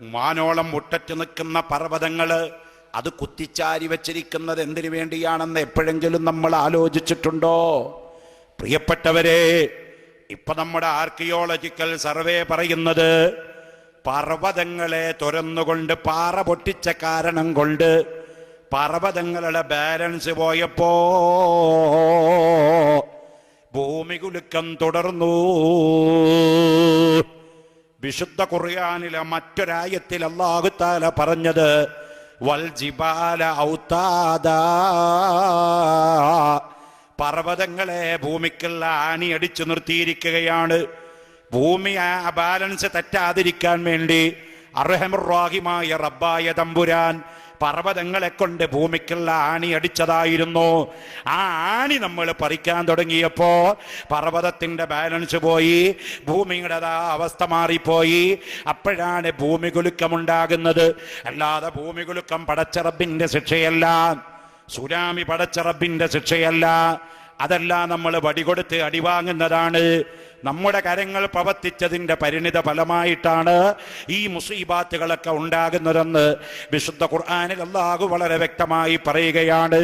മാനോളം മുട്ടറ്റ് നിൽക്കുന്ന പർവതങ്ങൾ അത് കുത്തിച്ചാരി വച്ചിരിക്കുന്നത് എന്തിനു വേണ്ടിയാണെന്ന് എപ്പോഴെങ്കിലും നമ്മൾ ആലോചിച്ചിട്ടുണ്ടോ? പ്രിയപ്പെട്ടവരെ ഇപ്പൊ നമ്മുടെ ആർക്കിയോളജിക്കൽ സർവേ പറയുന്നത് പർവതങ്ങളെ തുരന്നുകൊണ്ട് പാറ പൊട്ടിച്ച കാരണം കൊണ്ട് പർവതങ്ങളുടെ ബാലൻസ് പോയപ്പോ ഭൂമി കുലുക്കം തുടർന്നു. വിശുദ്ധ ഖുർആനിലെ മറ്റൊരായത്തിൽ അള്ളാഹുത്താല പറഞ്ഞത് വൽ ജിബാല ഔത്താദ പർവതങ്ങളെ ഭൂമിക്കുള്ള ആണി അടിച്ചു നിർത്തിയിരിക്കുകയാണ്. ഭൂമി ആ ബാലൻസ് തെറ്റാതിരിക്കാൻ വേണ്ടി അർഹമുറാഹിമായ റബ്ബായ തമ്പുരാൻ പർവതങ്ങളെ കൊണ്ട് ഭൂമിക്കുള്ള ആണി അടിച്ചതായിരുന്നു. ആ ആണി നമ്മൾ പറിക്കാൻ തുടങ്ങിയപ്പോൾ പർവതത്തിന്റെ ബാലൻസ് പോയി ഭൂമിയുടെ അവസ്ഥ മാറിപ്പോയി. അപ്പോഴാണ് ഭൂമി കുലുക്കമുണ്ടാകുന്നത് അല്ലാതെ ഭൂമി കുലുക്കം പടച്ചറബിന്റെ ശിക്ഷയല്ല. സുനാമി പടച്ചറബിന്റെ ശിക്ഷയല്ല. അതല്ല നമ്മൾ വടികൊടുത്ത് അടിവാങ്ങുന്നതാണ്. നമ്മുടെ കരങ്ങൾ പ്രവർത്തിച്ചതിന്റെ പരിണിത ഫലമായിട്ടാണ് ഈ മുസീബാത്തുകളൊക്കെ ഉണ്ടാകുന്നതെന്ന് വിശുദ്ധ അള്ളാഹു വളരെ വ്യക്തമായി പറയുകയാണ്.